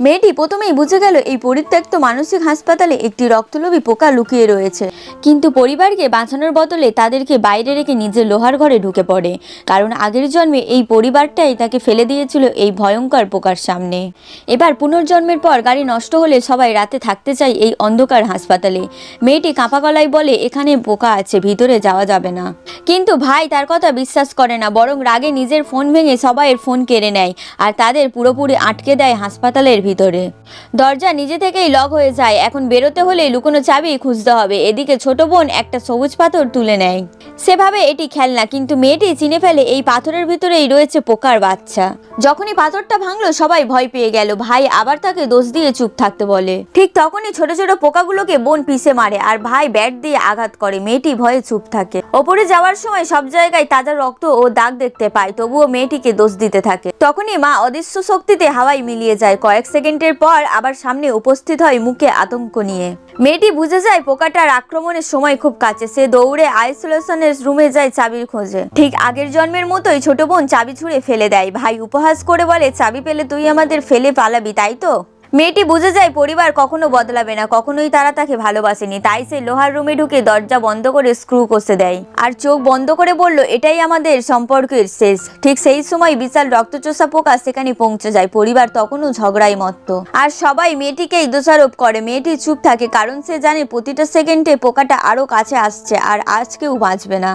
মেয়েটি প্রথমেই বুঝে গেল এই পরিত্যক্ত মানসিক হাসপাতালে একটি রক্তলোভী পোকা লুকিয়ে রয়েছে। কিন্তু পরিবারকে বাঁচানোর বদলে তাদেরকে বাইরে রেখে নিজের লোহার ঘরে ঢুকে পড়ে। কারণ আগের জন্মে এই পরিবারটাই তাকে ফেলে দিয়েছিল এই ভয়ঙ্কর পোকার সামনে। এবার পুনর্জন্মের পর গাড়ি নষ্ট হলে সবাই রাতে থাকতে চায় এই অন্ধকার হাসপাতালে। মেয়েটি কাঁপা গলায় বলে, এখানে পোকা আছে, ভিতরে যাওয়া যাবে না। কিন্তু ভাই তার কথা বিশ্বাস করে না, বরং রাগে নিজের ফোন ভেঙে সবাইয়ের ফোন কেড়ে নেয়। আর তাদের পুরোপুরি আটকে দেয় হাসপাতালের ভিতরে। দরজা নিজে থেকেই লক হয়ে যায়। এখন বেরোতে হলে লুকোনো চাবি খুঁজতে হবে। এদিকে ছোট বোন একটা সবুজ পাথর তুলে নেয়। সেভাবে এটি খেলনা, কিন্তু মেয়েটি চিনে ফেলে এই পাথরের ভিতরেই রয়েছে পোকার বাচ্চা। যখনই পাথরটা ভাঙলো, সবাই ভয় পেয়ে গেল। ভাই আবার তাকে দোষ দিয়ে চুপ থাকতে বলে। ঠিক তখনই ছোট ছোট পোকাগুলোকে বোন পিষে মারে আর ভাই ব্যাট দিয়ে আঘাত করে। মেয়েটি ভয়ে চুপ থাকে। ওপরে যাওয়ার সময় সব জায়গায় তাজা রক্ত ও দাগ দেখতে পায়, তবুও মেয়েটিকে দোষ দিতে থাকে। তখনই মা অদৃশ্য শক্তিতে হাওয়ায় মিলিয়ে যায়। কয়েক সেকেন্ডের পর আবার সামনে উপস্থিত হয় মুখে আতঙ্ক নিয়ে। মেয়েটি বুঝে যায় পোকাটার আক্রমণের সময় খুব কাছে। সে দৌড়ে আইসোলেশনের রুমে যায় চাবির খোঁজে। ঠিক আগের জন্মের মতোই ছোট বোন চাবি ছুঁড়ে ফেলে দেয়। ভাই, উপহাস করে বলে, চাবি পেলে তুই আমাদের ফেলে পালাবি, তাই তো? মেয়েটি বুঝে যায় পরিবার কখনো বদলাবে না, কখনোই তারা তাকে ভালোবাসেনি। তাই সে লোহার রুমে ঢুকে দরজা বন্ধ করে স্ক্রু কষে দেয়। আর চোখ বন্ধ করে বলল, এটাই আমাদের সম্পর্কের শেষ। ঠিক সেই সময় বিশাল রক্তচোষা পোকা সেখানে পৌঁছে যায়। পরিবার তখনও ঝগড়ায় মত্ত। আর সবাই মেয়েটিকেই দোষারোপ করে। মেয়েটি চুপ থাকে, কারণ সে জানে প্রতিটা সেকেন্ডে পোকাটা আরও কাছে আসছে, আর আজকেও বাঁচবে না।